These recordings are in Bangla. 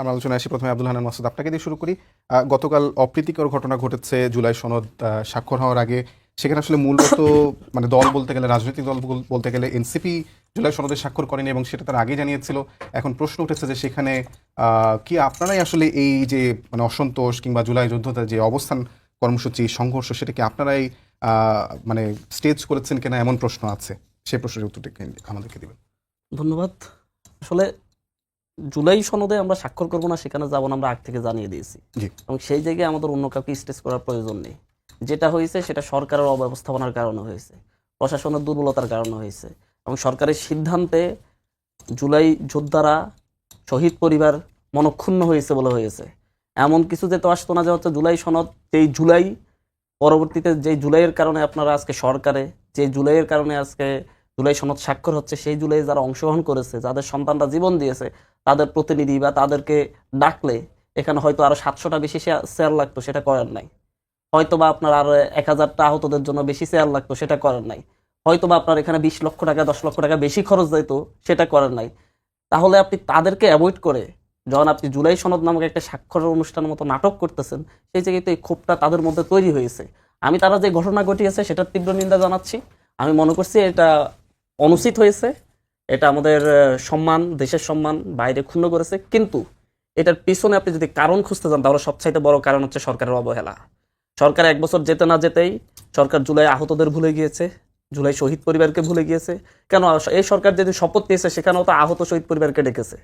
আমরা আলোচনায় আসি। প্রথমে আব্দুল হানান মাসুদ, আপনাকে দিয়ে শুরু করি। গতকাল অপ্রীতিকর ঘটনা ঘটেছে, জুলাই সনদ স্বাক্ষর হওয়ার আগে। সেখানে আসলে মূলত মানে দল বলতে গেলে, রাজনৈতিক দল বলতে গেলে এনসিপি জুলাই সনদে স্বাক্ষর করেনি এবং সেটা তার আগে জানিয়েছিল। এখন প্রশ্ন উঠেছে যে সেখানে কি আপনারাই আসলে এই যে মানে অসন্তোষ কিংবা জুলাই যোদ্ধাদের যে অবস্থান কর্মসূচি, সংঘর্ষ, সেটা কি আপনারাই মানে স্টেজ করেছেন কিনা এমন প্রশ্ন আছে? সেই প্রশ্নের উত্তরটি আমাদেরকে দিবেন। ধন্যবাদ। আসলে জুলাই সনদে আমরা স্বাক্ষর করব না সেখানে যাব না আমরা আগ থেকে জানিয়ে দিয়েছি। এবং সেই জায়গায় আমাদের অন্য কাউকে স্টেজ করার প্রয়োজন নেই। যেটা হয়েছে সেটা সরকারের অব্যবস্থাপনার কারণে হয়েছে প্রশাসনের দুর্বলতার কারণে হয়েছে এবং সরকারের সিদ্ধান্তে জুলাই যোদ্ধারা শহীদ পরিবার মনক্ষুণ্ণ হয়েছে বলে হয়েছে। এমন কিছু যে তো আসতো না যে হচ্ছে জুলাই সনদ যেই জুলাই পরবর্তীতে যে জুলাইয়ের কারণে আপনারা আজকে সরকারে যে জুলাইয়ের কারণে আজকে জুলাই সনদ স্বাক্ষর হচ্ছে সেই জুলাই যারা অংশগ্রহণ করেছে যাদের সন্তানরা জীবন দিয়েছে তাদের প্রতিনিধি বা তাদেরকে ডাকলে এখানে হয়তো আরও সাতশোটা বেশি শেয়ার লাগতো, সেটা করেন নাই। হয়তো বা আপনার আর এক হাজারটা আহতদের জন্য বেশি শেয়ার লাগতো, সেটা করেন নাই। হয়তো বা আপনার এখানে বিশ লক্ষ টাকা, দশ লক্ষ টাকা বেশি খরচ যাইতো, সেটা করেন নাই। তাহলে আপনি তাদেরকে অ্যাভয়েড করে যখন আপনি জুলাই সনদ নামক একটা স্বাক্ষরের অনুষ্ঠানের মতো নাটক করতেছেন, সেই জায়গায় তো এই ক্ষোভটা তাদের মধ্যে তৈরি হয়েছে। আমি তারা যে ঘটনা ঘটিয়েছে, সেটার তীব্র নিন্দা জানাচ্ছি। আমি মনে করছি এটা অনুচিত হয়েছে। এটা আমাদের সম্মান, দেশের সম্মান বাইরে ক্ষুণ্ণ করেছে। কিন্তু এটার পিছনে আপনি যদি কারণ খুঁজতে যান, তাহলে সবচাইতে বড় কারণ হচ্ছে সরকারের অবহেলা। সরকার এক বছর যেতে না যেতেই সরকার জুলাই আহতদের ভুলে গিয়েছে, জুলাই শহীদ পরিবারকে ভুলে গিয়েছে। কেন? এই সরকার যেদিন শপথ নিয়েছে, সেখানেও তো আহত শহীদ পরিবারকে ডেকেছে।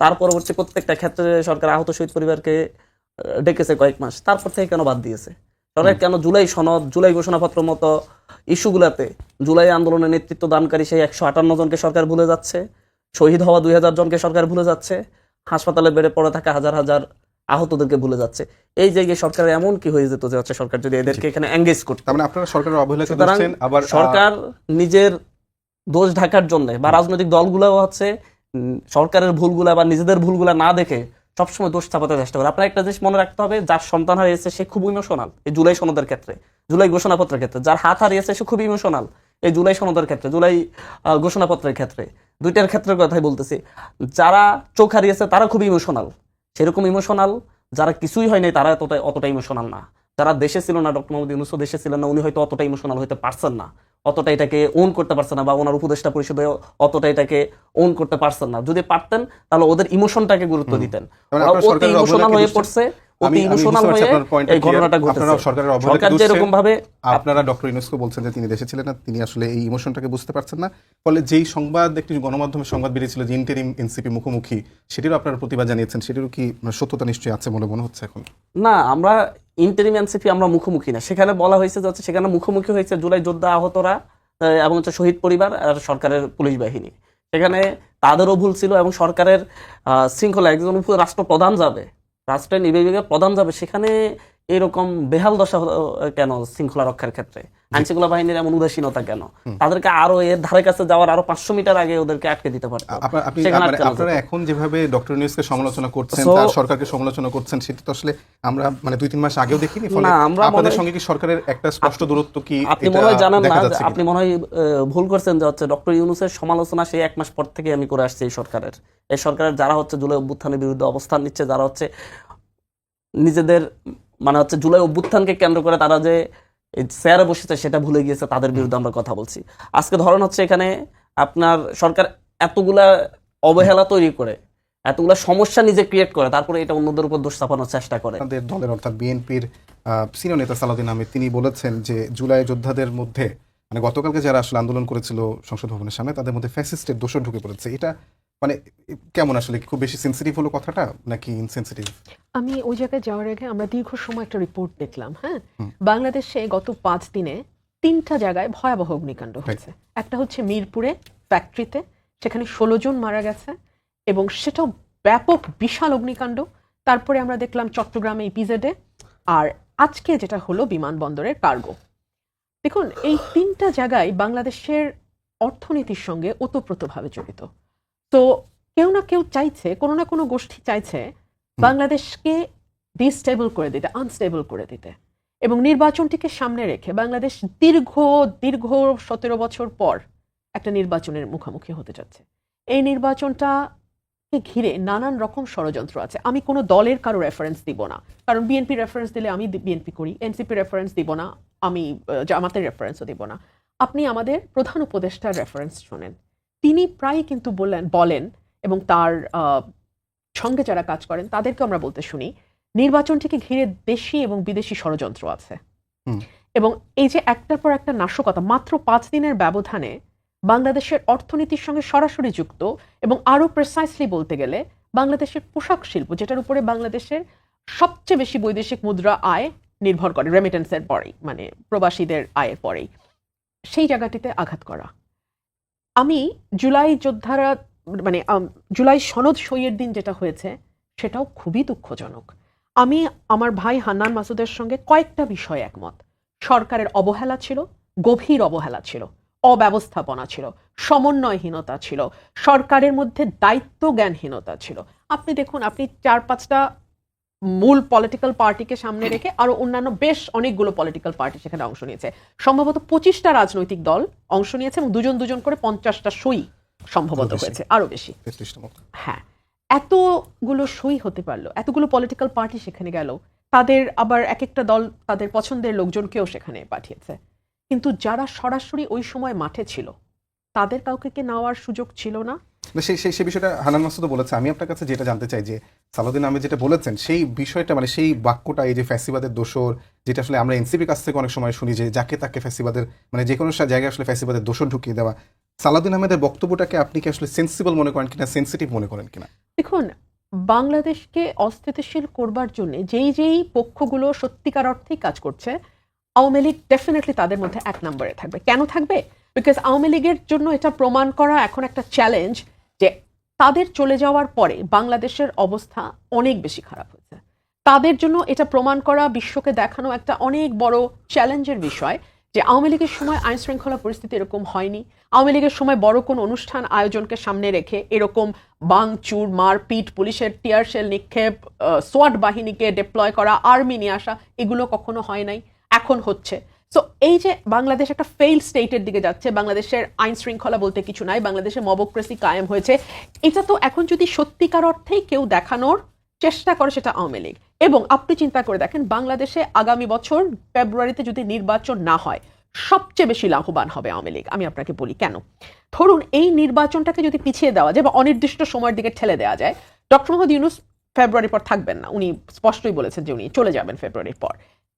তার পরবর্তী প্রত্যেকটা ক্ষেত্রে সরকার আহত শহীদ পরিবারকে ডেকেছে কয়েক মাস। তারপর থেকে কেন বাদ দিয়েছে? সরকার কেন জুলাই সনদ জুলাই ঘোষণাপত্র মতো ইস্যুগুলাতে জুলাই আন্দোলনের নেতৃত্ব দানকারী সেই একশো আটান্ন জনকে সরকার ভুলে যাচ্ছে শহীদ হওয়া দুই হাজার জনকে সরকার ভুলে যাচ্ছে হাসপাতালে বেড়ে পড়ে থাকা হাজার হাজার আহতদেরকে ভুলে যাচ্ছে। এই জায়গায় সরকার এমন কি হয়ে যেত যে হচ্ছে সরকার যদি এদেরকে এখানে এঙ্গেজ করতো? মানে আপনারা সরকারের অবহেলা আবার সরকার নিজের দোষ ঢাকার জন্য বা রাজনৈতিক দলগুলোও হচ্ছে সরকারের ভুলগুলা বা নিজেদের ভুলগুলা না দেখে সবসময় দোষ চাপাতে চেষ্টা করে। আপনার একটা জিনিস মনে রাখতে হবে, যার সন্তান হারিয়েছে সে খুব ইমোশনাল এই জুলাই সনদের ক্ষেত্রে, জুলাই ঘোষণাপত্রের ক্ষেত্রে। যার হাত হারিয়েছে সে খুব ইমোশনাল এই জুলাই সনদের ক্ষেত্রে, জুলাই ঘোষণাপত্রের ক্ষেত্রে। দুইটার ক্ষেত্রের কথাই বলতেছি। যারা চোখ হারিয়েছে তারা খুব ইমোশনাল সেরকম ইমোশনাল যারা কিছুই হয় নাই তারা এতটা, অতটা ইমোশনাল না। যারা দেশে ছিল না, ডক্টর মোহাম্মদ ইউনুসও দেশে ছিলেন না, উনি হয়তো অতটা ইমোশনাল হতে পারছেন না। অতটা এটাকে ওন করতে পারছে না বা ওনার উপদেষ্টা পরিষদে অতটা এটাকে ওন করতে পারছেন না। যদি পারতেন তাহলে ওদের ইমোশনটাকে গুরুত্ব দিতেন। তার মানে ইমোশনাল হয়ে পড়ছে। ইমোশনাল হয়ে এই ঘটনাটা ঘটেছে। সরকারের সরকার যেরকম ভাবে আপনারা ডক্টর ইউনুসকে বলছেন যে তিনি দেশে ছিলেন না তিনি আসলে এই ইমোশনটাকে বুঝতে পারছেন না। ফলে যেই সংবাদ একটি গণমাধ্যমে সংবাদ বেরিয়েছিল যে ইন্টারিম এনসিপি মুখোমুখি সেটিরও আপনারা প্রতিবাদ জানিয়েছেন। সেটিরও কি সত্যতা নিশ্চয়ই আছে বলে মনে হচ্ছে এখন? না আমরা ইন্টারিম এনসিপি আমরা মুখোমুখি না। সেখানে বলা হয়েছে যে সেখানে মুখোমুখি হয়েছে জুলাই যোদ্ধা আহতরা আহ, এবং হচ্ছে শহীদ পরিবার আর সরকারের পুলিশ বাহিনী। সেখানে তাদেরও ভুল ছিল এবং সরকারের শৃঙ্খলা একজন রাষ্ট্রপ্রধান যাবে রাষ্ট্রের নির্বাহী প্রধান যাবে সেখানে এরকম বেহাল দশা কেন শৃঙ্খলা রক্ষার ক্ষেত্রে? আইন শৃঙ্খলা বাহিনীর এমন উদাসীনতা কেন? তাদেরকে আরও এর ধারে কাছে যাওয়ার আরও পাঁচশো মিটার আগে ওদেরকে আটকে দিতে পারতো। আপনার- এখন যেভাবে ডক্টর ইউনুসকে সমালোচনা করছেন তার সরকারকে সমালোচনা করছেন সেটা তো আসলে আমরা মানে দুই তিন মাস আগেও দেখিনি ফলে না, আমরা আপনাদের সঙ্গে কি সরকারের একটা স্পষ্ট দূরত্ব কি আপনি মনে হয় জানেন না? আপনি মনে হয় ভুল করছেন যে হচ্ছে ডক্টর ইউনুসের সমালোচনা সেই এক মাস পর থেকে আমি করে আসছি এই সরকারের। এই সরকারের যারা হচ্ছে জুলাই অভ্যুত্থানের বিরুদ্ধে অবস্থান নিচ্ছে যারা হচ্ছে নিজেদের মানে হচ্ছে জুলাই অভ্যুত্থানকে কেন্দ্র করে তারা যে চেয়ারে বসেছে সেটা ভুলে গিয়েছে, তাদের বিরুদ্ধে আমরা কথা বলছি। আজকে ধরেন হচ্ছে এখানে আপনার সরকার এতগুলা অবহেলা তৈরি করে, এতগুলা সমস্যা নিজে ক্রিয়েট করে, তারপরে এটা অন্যদের উপর দোষ চাপানোর চেষ্টা করে। আপনাদের দলের অর্থাৎ বিএনপির সিনিয়র নেতা সালাউদ্দিন আহমেদ, তিনি বলেছেন যে জুলাই যোদ্ধাদের মধ্যে মানে গতকালকে যারা আসলে আন্দোলন করেছিল সংসদ ভবনের সামনে, তাদের মধ্যে ফ্যাসিস্টের দোষ ঢুকে পড়েছে। এটা মানে কেমন আসলে খুব বেশি সেন্সিটিভ হলো কথাটা নাকি ইনসেন্সিটিভ আমি ওই জায়গায় যাওয়ার আগে আমরা দীর্ঘ সময় একটা রিপোর্ট দেখলাম হ্যাঁ? বাংলাদেশে গত পাঁচ দিনে তিনটা জায়গায় ভয়াবহ অগ্নিকাণ্ড হয়েছে। একটা হচ্ছে মিরপুরে ফ্যাক্টরিতে সেখানে ষোলো জন মারা গেছে এবং সেটাও ব্যাপক বিশাল অগ্নিকাণ্ড। তারপরে আমরা দেখলাম চট্টগ্রামে ইপিজেডে আর আজকে যেটা হলো বিমানবন্দরের কার্গো দেখুন এই তিনটা জায়গায় বাংলাদেশের অর্থনীতির সঙ্গে ওতপ্রোতভাবে জড়িত। তো কেউ না কেউ চাইছে কোনো না কোনো গোষ্ঠী চাইছে বাংলাদেশকে ডিস্টেবল করে দিতে আনস্টেবল করে দিতে। এবং নির্বাচনটিকে সামনে রেখে বাংলাদেশ দীর্ঘ দীর্ঘ সতেরো বছর পর একটা নির্বাচনের মুখোমুখি হতে যাচ্ছে। এই নির্বাচনটা ঘিরে নানান রকম ষড়যন্ত্র আছে। আমি কোনো দলের কারও রেফারেন্স দিব না। কারণ বিএনপি রেফারেন্স দিলে আমি বিএনপি করি এনসিপি রেফারেন্স দিব না আমি জামাতের রেফারেন্সও দিব না। আপনি আমাদের প্রধান উপদেষ্টার রেফারেন্স শোনেন। তিনি প্রায় কিন্তু বলেন বলেন এবং তার সঙ্গে যারা কাজ করেন তাদেরকে আমরা বলতে শুনি নির্বাচনটিকে ঘিরে দেশি এবং বিদেশি ষড়যন্ত্র আছে। এবং এই যে একটার পর একটা নাশকতা মাত্র পাঁচ দিনের ব্যবধানে বাংলাদেশের অর্থনীতির সঙ্গে সরাসরি যুক্ত এবং আরও প্রেসাইসলি বলতে গেলে বাংলাদেশের পোশাক শিল্প যেটার উপরে বাংলাদেশের সবচেয়ে বেশি বৈদেশিক মুদ্রা আয় নির্ভর করে রেমিটেন্সের পরেই মানে প্রবাসীদের আয়ের পরেই সেই জায়গাটিতে আঘাত করা। আমি জুলাই যোদ্ধারা মানে জুলাই সনদ সইয়ের দিন যেটা হয়েছে, সেটাও খুবই দুঃখজনক। আমি আমার ভাই হান্নান মাসুদের সঙ্গে কয়েকটা বিষয় একমত। সরকারের অবহেলা ছিল, গভীর অবহেলা ছিল, অব্যবস্থাপনা ছিল, সমন্বয়হীনতা ছিল, সরকারের মধ্যে দায়িত্ব জ্ঞানহীনতা ছিল। আপনি দেখুন, আপনি চার পাঁচটা মূল পলিটিক্যাল পার্টিকে সামনে রেখে আরও অন্যান্য বেশ অনেকগুলো পলিটিক্যাল পার্টি সেখানে অংশ নিয়েছে। সম্ভবত পঁচিশটা রাজনৈতিক দল অংশ নিয়েছে এবং দুজন দুজন করে পঞ্চাশটা সই সম্ভবত হয়েছে আরও বেশি। হ্যাঁ এতগুলো সই হতে পারল এতগুলো পলিটিক্যাল পার্টি সেখানে গেল তাদের আবার এক একটা দল তাদের পছন্দের লোকজনকেও সেখানে পাঠিয়েছে। কিন্তু যারা সরাসরি ওই সময় মাঠে ছিল তাদের কাউকে কি নেওয়ার সুযোগ ছিল না? সেই সেই বিষয়টা হানান মাসুদও বলেছে। আমি আপনার কাছে যেটা জানতে চাই যে সালাউদ্দিন আমি যেটা বলেছেন, সেই বিষয়টা মানে সেই বাক্যটা, এই যে ফ্যাসিবাদের দোষর, যেটা আসলে আমরা এনসিপি কাছ থেকে অনেক সময় শুনি যে যাকে তাকে ফ্যাসিবাদের মানে যে কোনো জায়গায় আসলে ফ্যাসিবাদের দোষর ঢুকিয়ে দেওয়া। সালাউদ্দিন আহমেদের বক্তব্যটাকে আপনি কি আসলে সেন্সিবল মনে করেন কিনা সেন্সিটিভ মনে করেন কিনা? দেখুন, বাংলাদেশকে অস্থিতিশীল করবার জন্য যেই যেই পক্ষগুলো সত্যিকার অর্থেই কাজ করছে, আওয়ামী লীগ ডেফিনেটলি তাদের মধ্যে এক নম্বরে থাকবে। কেন থাকবে? বিকজ আওয়ামী লীগের জন্য এটা প্রমাণ করা এখন একটা চ্যালেঞ্জ তাদের চলে যাওয়ার পরে বাংলাদেশের অবস্থা অনেক বেশি খারাপ হয়েছে। তাদের জন্য এটা প্রমাণ করা বিশ্বকে দেখানো একটা অনেক বড় চ্যালেঞ্জের বিষয় যে আওয়ামী লীগের সময় আইন শৃঙ্খলা পরিস্থিতি এরকম হয়নি। আওয়ামী লীগের সময় বড় কোন অনুষ্ঠান আয়োজনকে সামনে রেখে এরকম বাংচুর, মারপিট, পুলিশের টিয়ার শেল নিক্ষেপ সোয়াট বাহিনীকে ডিপ্লয় করা আর্মি নিয়ে আসা, এগুলো কখনো হয় নাই। এখন হচ্ছে। সো এই যে বাংলাদেশ একটা ফেইল স্টেটের দিকে যাচ্ছে, বাংলাদেশের আইন শৃঙ্খলা বলতে কিছু নাই, বাংলাদেশে মবক্রেসি কায়েম হয়েছে, এটা তো এখন যদি সত্যিকার অর্থেই কেউ দেখানোর চেষ্টা করে সেটা আওয়ামী লীগ। এবং আপনি চিন্তা করে দেখেন, বাংলাদেশে আগামী বছর ফেব্রুয়ারিতে যদি নির্বাচন না হয়, সবচেয়ে বেশি লাভবান হবে আওয়ামী লীগ। আমি আপনাকে বলি কেন? ধরুন, এই নির্বাচনটাকে যদি পিছিয়ে দেওয়া যায় বা অনির্দিষ্ট সময়ের দিকে ঠেলে দেওয়া যায়, ডক্টর মোহাম্মদ ইউনুস ফেব্রুয়ারির পর থাকবেন না। উনি স্পষ্টই বলেছেন যে উনি চলে যাবেন ফেব্রুয়ারির পর।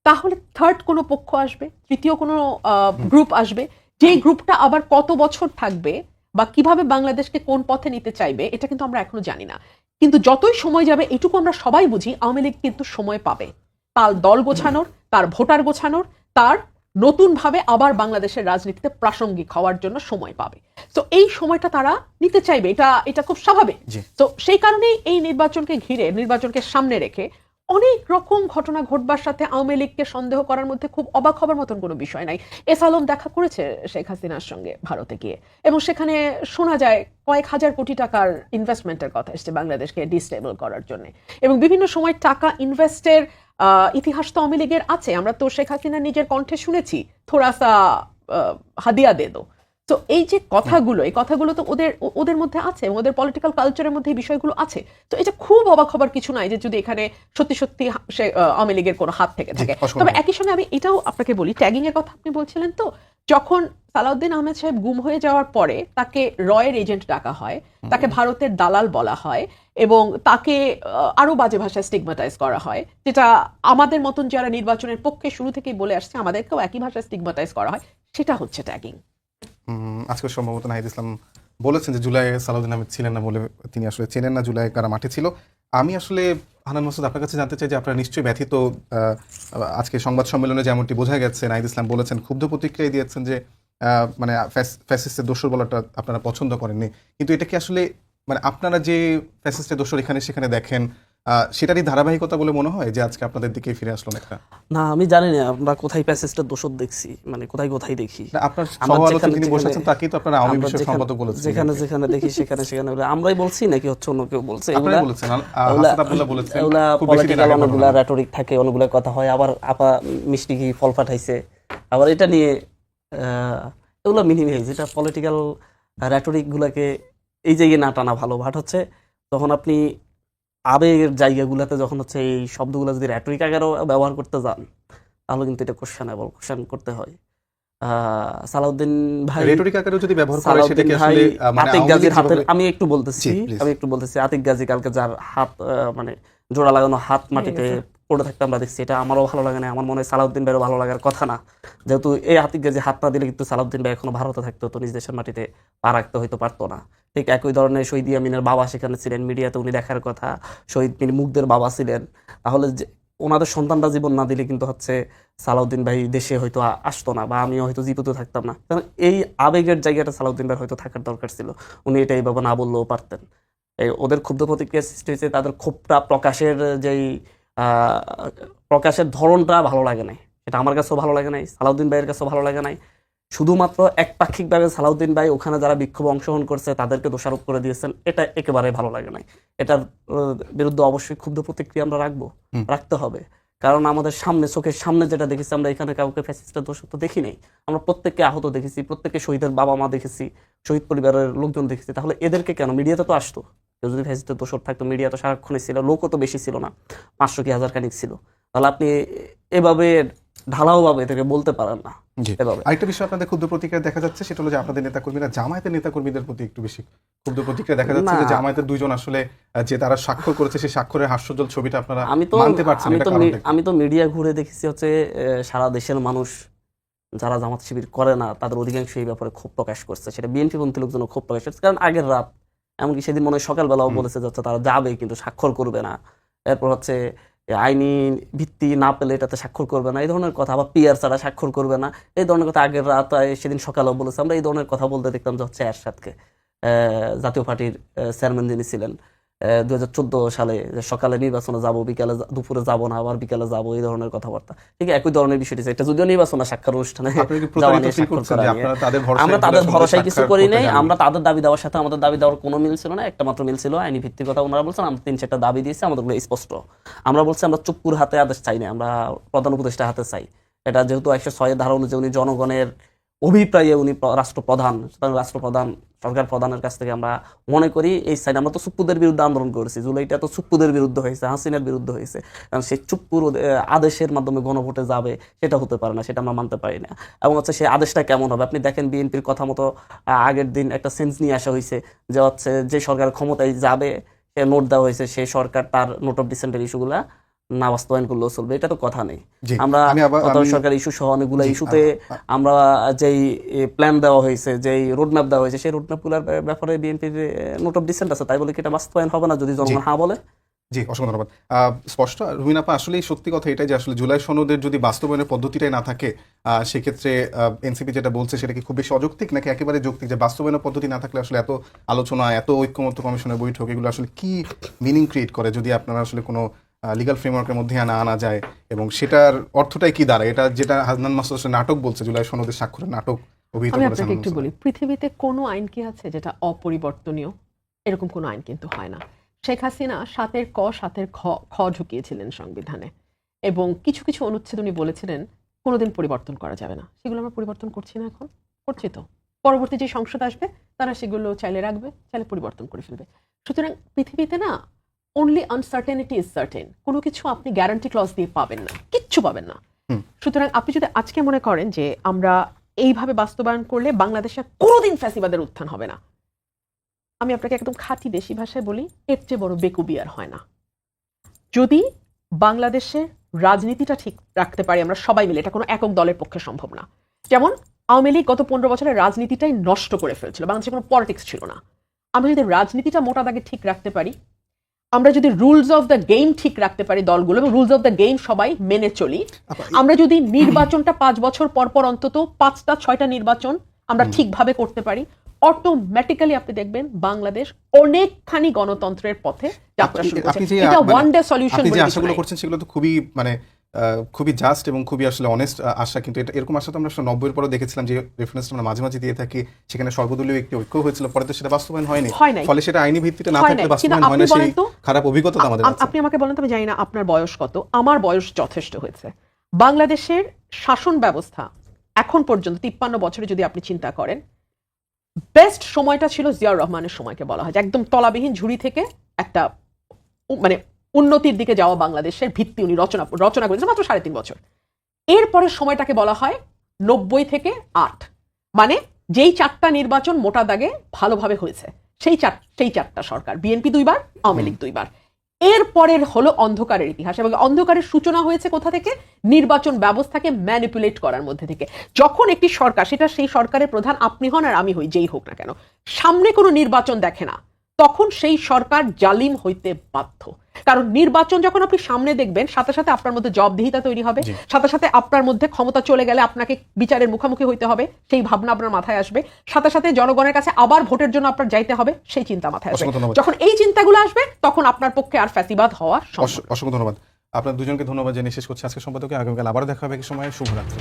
তাহলে থার্ড কোনো পক্ষ আসবে? তৃতীয় কোনো গ্রুপ আসবে? যে গ্রুপটা আবার কত বছর থাকবে বা কীভাবে বাংলাদেশকে কোন পথে নিতে চাইবে এটা কিন্তু আমরা এখনও জানি না। কিন্তু যতই সময় যাবে এটুকু আমরা সবাই বুঝি আওয়ামী লীগ কিন্তু সময় পাবে। তার দল গোছানোর তার ভোটার গোছানোর তার নতুনভাবে আবার বাংলাদেশের রাজনীতিতে প্রাসঙ্গিক হওয়ার জন্য সময় পাবে। তো এই সময়টা তারা নিতে চাইবে। এটা এটা খুব স্বাভাবিক। তো সেই কারণেই এই নির্বাচনকে ঘিরে নির্বাচনকে সামনে রেখে অনেক রকম ঘটনা ঘটবার সাথে আওয়ামী লীগকে সন্দেহ করার মধ্যে খুব অবাক হবার মতন কোনো বিষয় নাই। এস আলম দেখা করেছে শেখ হাসিনার সঙ্গে ভারতে গিয়ে এবং সেখানে শোনা যায় কয়েক হাজার কোটি টাকার ইনভেস্টমেন্টের কথা এসছে বাংলাদেশকে ডিস্টেবল করার জন্য। এবং বিভিন্ন সময় টাকা ইনভেস্টের ইতিহাস তো আওয়ামী লীগের আছে। আমরা তো শেখ হাসিনা নিজের কণ্ঠে শুনেছি থোড়াসা হাদিয়া দে দো। তো এই যে কথাগুলো এই কথাগুলো তো ওদের ওদের মধ্যে আছে এবং ওদের পলিটিক্যাল কালচারের মধ্যে এই বিষয়গুলো আছে। তো এটা খুব অবাক হবার কিছু নাই যে যদি এখানে সত্যি সত্যি সে আওয়ামী লীগের কোনো হাত থেকে থাকে। তবে একই সঙ্গে আমি এটাও আপনাকে বলি ট্যাগিং এর কথা আপনি বলছিলেন তো যখন সালাউদ্দিন আহমেদ সাহেব গুম হয়ে যাওয়ার পরে তাকে রয়ের এজেন্ট ডাকা হয় তাকে ভারতের দালাল বলা হয় এবং তাকে আহ, আরও বাজে ভাষায় স্টিগমাটাইজ করা হয় যেটা আমাদের মতন যারা নির্বাচনের পক্ষে শুরু থেকেই বলে আসছে আমাদেরকেও একই ভাষায় স্টিগমাটাইজ করা হয় সেটা হচ্ছে ট্যাগিং আজকে সম্ভবত নাহিদ ইসলাম বলেছেন যে জুলাই সালাউদ্দিন আহমেদ ছিলেন না বলে তিনি আসলে চেনেন না জুলাই কারা মাঠে ছিল। আমি আসলে হানান মাসুদ আপনার কাছে জানতে চাই যে আপনারা নিশ্চয়ই ব্যথিত আজকে সংবাদ সম্মেলনে যেমনটি বোঝা গেছে, নাহিদ ইসলাম বলেছেন, ক্ষুব্ধ প্রতিক্রিয়া দিয়েছেন যে মানে ফ্যাসিস্টের দোষর বলাটা আপনারা পছন্দ করেননি। কিন্তু এটা কি আসলে মানে আপনারা যে ফ্যাসিস্টের দোষর এখানে সেখানে দেখেন সেটারই ধারাবাহিকতা বলে মনে হয় যে আজকে আপনাদের দিকে ফিরে আসলো একটা না আমি জানি না আমরা কোথায় প্যাসেজটা দোষর দেখছি মানে কোথায় কোথায় দেখি। আপনার আমরা সহ আলোচক যেখানে- যিনি বসে আছেন তাকেই তো আপনারা আওয়ামী আমরা বিষয়ক সম্পাদক বলেছেন। যেখানে যেখানে দেখি সেখানে সেখানে বলে আমরাই বলছি নাকি হচ্ছে অন্য কেউ বলছে? এগুলা- বলেছেন, হাসান আব্দুল্লাহ বলেছেন, এগুলা পলিটিক্যাল আগে অনেকগুলা রেটরিক থাকে অনেকগুলা কথা হয় আবার আপা মিষ্টি কি ফল পাঠাইছে আবার এটা নিয়ে আহ, এগুলো মিনিমাইজ যেটা পলিটিক্যাল রেটরিক গুলাকে এই জায়গায় না টানা ভালো। বাট হচ্ছে তখন আপনি আবেগের জায়গাগুলোতে যখন হচ্ছে এই শব্দগুলো যদি র্যাটরিক আকারেও ব্যবহার করতে যান তাহলে কিন্তু এটা কোশ্চেনেবল কোশ্চেন করতে হয়। সালাউদ্দিন ভাই রেটরিক আকারে যদি ব্যবহার করে সেটাকে আসলে মানে আতিক গাজীর হাতের আমি একটু বলতেছি আমি একটু বলতেছি আতিক গাজী কালকে যার হাত আহ, মানে জোড়া লাগানো হাত মাটিতে। পড়ে থাকতে আমরা দেখছি এটা আমারও ভালো লাগে না আমার মনে হয় সালাউদ্দিন ভাইয়েরও ভালো লাগার কথা না। যেহেতু এই আতিক গাজী হাত না দিলে কিন্তু সালাউদ্দিন ভাই এখনও ভারতে থাকতো তো নিজ দেশের মাটিতে পা রাখতে হয়তো পারতো না। ঠিক একই ধরনের শহীদ ইয়ামিনের বাবা সেখানে ছিলেন, মিডিয়াতে উনি দেখার কথা, শহীদ মিন মুগ্ধের বাবা ছিলেন। তাহলে যে ওনাদের সন্তানরা জীবন না দিলে কিন্তু হচ্ছে সালাউদ্দিন ভাই দেশে হয়তো আসতো না বা আমিও হয়তো জীবিত থাকতাম না। কারণ এই আবেগের জায়গাটা সালাউদ্দিন ভাই হয়তো থাকার দরকার ছিল। উনি এটা এইভাবে না বললেও পারতেন। এই ওদের ক্ষুব্ধ প্রতিক্রিয়া সৃষ্টি হয়েছে, তাদের ক্ষোভটা প্রকাশের যেই প্রকাশের ধরনটা ভালো লাগে নাই। এটা আমার কাছেও ভালো লাগে নাই, সালাউদ্দিন ভাইয়ের কাছেও ভালো লাগে নাই। শুধুমাত্র একপাক্ষিকভাবে সালাউদ্দিন ভাই ওখানে যারা বিক্ষোভ অংশগ্রহণ করছে তাদেরকে দোষারোপ করে দিয়েছেন। এটা একেবারে ভালো লাগে নাই। এটার বিরুদ্ধে অবশ্যই ক্ষুব্ধ প্রতিক্রিয়া আমরা রাখব রাখতে হবে। কারণ আমাদের সামনে চোখের সামনে যেটা দেখেছি আমরা এখানে কাউকে ফ্যাসিস্টের দোষ তো দেখি নাই। আমরা প্রত্যেককে আহত দেখেছি প্রত্যেককে শহীদের বাবা মা দেখেছি শহীদ পরিবারের লোকজন দেখেছি। তাহলে এদেরকে কেন? মিডিয়াতে তো আসতো। কেউ যদি ফ্যাসিস্টের দোষর থাকতো মিডিয়া তো সারাক্ষণে ছিল লোকও তো বেশি ছিল না। পাঁচশো কি হাজার খানিক ছিল। তাহলে আপনি এভাবে ঢালাও ভাবে এদেরকে বলতে পারেন না আরেকটা বিষয় আপনাদের ক্ষুদ্র প্রতিক্রিয়া দেখা যাচ্ছে সেটা হলো যে আপনাদের নেতাকর্মীরা জামায়াতের নেতাকর্মীদের প্রতি একটু বেশি ক্ষুদ্র প্রতিক্রিয়া দেখা যাচ্ছে যে জামায়াতের দুইজন আসলে যে তারা স্বাক্ষর করেছে সেই স্বাক্ষরের হাস্যজ্জ্বল ছবিটা আপনারা আমি তো মানতে পারছেন আমি তো? আমি তো মিডিয়া ঘুরে দেখেছি হচ্ছে সারা দেশের মানুষ যারা জামাত শিবির করে না তাদের অধিকাংশ এই ব্যাপারে ক্ষোভ প্রকাশ করছে। সেটা বিএনপি পন্থী লোকজন ক্ষোভ প্রকাশ করছে কারণ আগের রাত এমনকি সেদিন মনে হয় সকালবেলাও। বলেছে যে হচ্ছে তারা যাবে কিন্তু স্বাক্ষর করবে না। এরপর হচ্ছে আইনি ভিত্তি না পেলে এটাতে স্বাক্ষর করবে না, এই ধরনের কথা। বা পিয়ার ছাড়া স্বাক্ষর করবে না। এই ধরনের কথা আগের রাত সেদিন সকালেও বলেছে। আমরা এই ধরনের কথা বলতে দেখতাম যে হচ্ছে এরশাদকে জাতীয় পার্টির চেয়ারম্যান যিনি ছিলেন। দু হাজার চোদ্দ সালে সকালে নির্বাচনে যাব বিকালে দুপুরে যাব না আবার বিকালে যাব এই ধরনের কথাবার্তা। ঠিক একই ধরনের বিষয়টি এটা যদিও নির্বাচন না সাক্ষর অনুষ্ঠানে আমরা তাদের ভরসায় কিছু সাক্ষাৎ করি নাই আমরা তাদের দাবি দেওয়ার সাথে আমাদের দাবি দেওয়ার কোনো মিল ছিল না একটা মাত্র মিল ছিল আইনি ভিত্তিক কথা ওনারা বলছেন আমরা তিন চারটা দাবি দিয়েছি আমাদের স্পষ্ট। আমরা বলছি আমরা চুপ্পুর হাতে আদেশ চাই না আমরা প্রধান উপদেষ্টা হাতে চাই। এটা যেহেতু একশো ছয়ের ধারা অনুযায়ী উনি জনগণের অভিপ্রায়ে উনি প্র- রাষ্ট্রপ্রধান, সুতরাং রাষ্ট্রপ্রধান, সরকার প্রধানের কাছ থেকে আমরা মনে করি এই সাইন আমরা তো চুপ্পুদের বিরুদ্ধে আন্দোলন করেছি। জুলাইটা তো চুপ্পুদের বিরুদ্ধে হয়েছে, হাসিনার বিরুদ্ধে হয়েছে। কারণ সেই চুপ্পুর আদেশের মাধ্যমে গণভোটে যাবে, সেটা হতে পারে না, সেটা আমরা মানতে পারি না। এবং হচ্ছে সেই আদেশটা কেমন হবে? আপনি দেখেন বিএনপির কথা মতো আগের দিন একটা সেন্স নিয়ে আসা হয়েছে যে হচ্ছে যে সরকার ক্ষমতায় যাবে, সে নোট দেওয়া হয়েছে সেই সরকার তার নোট অফ ডিসেন্টের ইস্যুগুলা না বাস্তবায়ন করলেও চলবে এটা তো কথা নেই। আমরা সরকার ইস্যু সহ অনেকগুলো ইস্যুতে আমরা যেই প্ল্যান দেওয়া হয়েছে যেই রোডম্যাপ দেওয়া হয়েছে সেই রোডম্যাপগুলোর ব্যাপারে বিএনপির নোট অফ ডিসেন্ট আছে তাই বলে কি এটা বাস্তবায়ন হবে না যদি জনগণ হ্যাঁ বলে? জি অসংখ্য ধন্যবাদ। স্পষ্ট রুমিন আপা আসলেই সত্যি কথা এটাই যে আসলে জুলাই সনদের যদি বাস্তবায়নের পদ্ধতিটাই না থাকে আহ, সেক্ষেত্রে এনসিপি যেটা বলছে সেটা কি খুব বেশি অযৌক্তিক নাকি একেবারে যৌক্তিক যে বাস্তবায়নের পদ্ধতি না থাকলে আসলে এত আলোচনা এত ঐক্যমত্য কমিশনের বৈঠক এগুলো আসলে কি মিনিং ক্রিয়েট করে যদি আপনারা আসলে কোনো লিগাল ফ্রেমওয়ার্কের মধ্যে আনা আনা যায় এবং সেটার অর্থটাই কি দাঁড়ায়? এটা যেটা হাজনান মাসুদ নাটক বলছে জুলাই সনদের স্বাক্ষরের নাটক অভিহিত আমি আপনাকে একটু বলি পৃথিবীতে কোনো আইন কি আছে যেটা অপরিবর্তনীয়? এরকম কোনো আইন কিন্তু হয় না। শেখ হাসিনা সাতের ক সাতের খ খ ঢুকিয়েছিলেন সংবিধানে এবং কিছু কিছু অনুচ্ছেদ উনি বলেছিলেন কোনোদিন পরিবর্তন করা যাবে না। সেগুলো আমরা পরিবর্তন করছি না এখন করছি তো। পরবর্তী যে সংসদ আসবে তারা সেগুলো চাইলে রাখবে চাইলে পরিবর্তন করে ফেলবে। সুতরাং পৃথিবীতে না অনলি আনসার্টেনিটি ইজ সার্টেন কোনো কিছু আপনি গ্যারান্টি ক্লজ দিয়ে পাবেন না। কিচ্ছু পাবেন না। সুতরাং আপনি যদি আজকে মনে করেন যে আমরা এইভাবে বাস্তবায়ন করলে বাংলাদেশে কোনোদিন ফ্যাসিবাদের উত্থান হবে না। আমি আপনাকে একদম খাঁটি দেশি ভাষায় বলি এর চেয়ে বড় বেকুবি আর হয় না। যদি বাংলাদেশের রাজনীতিটা ঠিক রাখতে পারি আমরা সবাই মিলে এটা কোনো একক দলের পক্ষে সম্ভব না। যেমন আওয়ামী লীগ গত পনেরো বছরের রাজনীতিটাই নষ্ট করে ফেলছিল বাংলাদেশে কোনো পলিটিক্স ছিল না। আমরা যদি রাজনীতিটা মোটা দাগে ঠিক রাখতে পারি আমরা যদি রুলস অফ দ্য গেম ঠিক রাখতে পারি দলগুলো এবং রুলস অফ দ্য গেম সবাই মেনে চলি আমরা যদি নির্বাচনটা পাঁচ বছর পর পর অন্তত পাঁচটা ছয়টা নির্বাচন আমরা ঠিকভাবে করতে পারি অটোমেটিক্যালি আপনি দেখবেন বাংলাদেশ অনেকখানি গণতন্ত্রের পথে যাত্রা শুরু করছে। এটা ওয়ান ডে সলিউশন বলে আশাগুলো করছেন সেগুলো তো খুবই মানে খুবই জাস্ট এবং খুবই আসলে অনেস্ট আশা। কিন্তু এটা এরকম আশা তো আমরা নব্বইয়ের পরেও দেখেছিলাম যে রেফারেন্স আমরা মাঝে মাঝে দিয়ে থাকি। সেখানে সর্বদলীয় একটি ঐক্য হয়েছিল পরে তো সেটা বাস্তবায়ন হয়নি। ফলে সেটা আইনি ভিত্তিতে না থাকলে বাস্তবায়ন হয় না সেই খারাপ অভিজ্ঞতা তো আমাদের আপনি আমাকে বলেন তো আমি জানি না আপনার বয়স কত। আমার বয়স যথেষ্ট হয়েছে। বাংলাদেশের শাসন ব্যবস্থা এখন পর্যন্ত তিপ্পান্ন বছরে যদি আপনি চিন্তা করেন বেস্ট সময়টা ছিল জিয়াউর রহমানের সময়কে বলা হয়। একদম তলাবিহীন ঝুড়ি থেকে একটা মানে উন্নতির দিকে যাওয়া বাংলাদেশের ভিত্তি উনি রচনা রচনা করেছেন মাত্র সাড়ে তিন বছর। এরপরের সময়টাকে বলা হয় নব্বই থেকে আট। মানে যেই চারটা নির্বাচন মোটা দাগে ভালোভাবে হয়েছে সেই চার সেই চারটা সরকার বিএনপি দুইবার আওয়ামী লীগ দুইবার। এরপরের হলো অন্ধকারের ইতিহাস এবং অন্ধকারের সূচনা হয়েছে কোথা থেকে? নির্বাচন ব্যবস্থাকে ম্যানিপুলেট করার মধ্যে থেকে। যখন একটি সরকার সেটা সেই সরকারের প্রধান আপনি হন আর আমি হই যেই হোক না কেন সামনে কোনো নির্বাচন দেখে না তখন সেই সরকার জালিম হইতে বাধ্য। কারণ নির্বাচন যখন আপনি সামনে দেখবেন সাথে সাথে আপনার মধ্যে জবাবদিহিতা তৈরি হবে সাথে সাথে আপনার মধ্যে ক্ষমতা চলে গেলে আপনাকে বিচারের মুখোমুখি হইতে হবে সেই ভাবনা আপনার মাথায় আসবে। সাথে সাথে জনগণের কাছে আবার ভোটের জন্য আপনার যাইতে হবে সেই চিন্তা মাথায় আসবে। যখন এই চিন্তাগুলো আসবে তখন আপনার পক্ষে আর ফ্যাসিবাদ হওয়া অসংখ্য ধন্যবাদ। আপনার দুজনকে ধন্যবাদ জানিয়ে শেষ করছি। আজকে সম্পাদকে আগামীকাল আবার দেখা হবে। এক সময় শুভরাত্রি।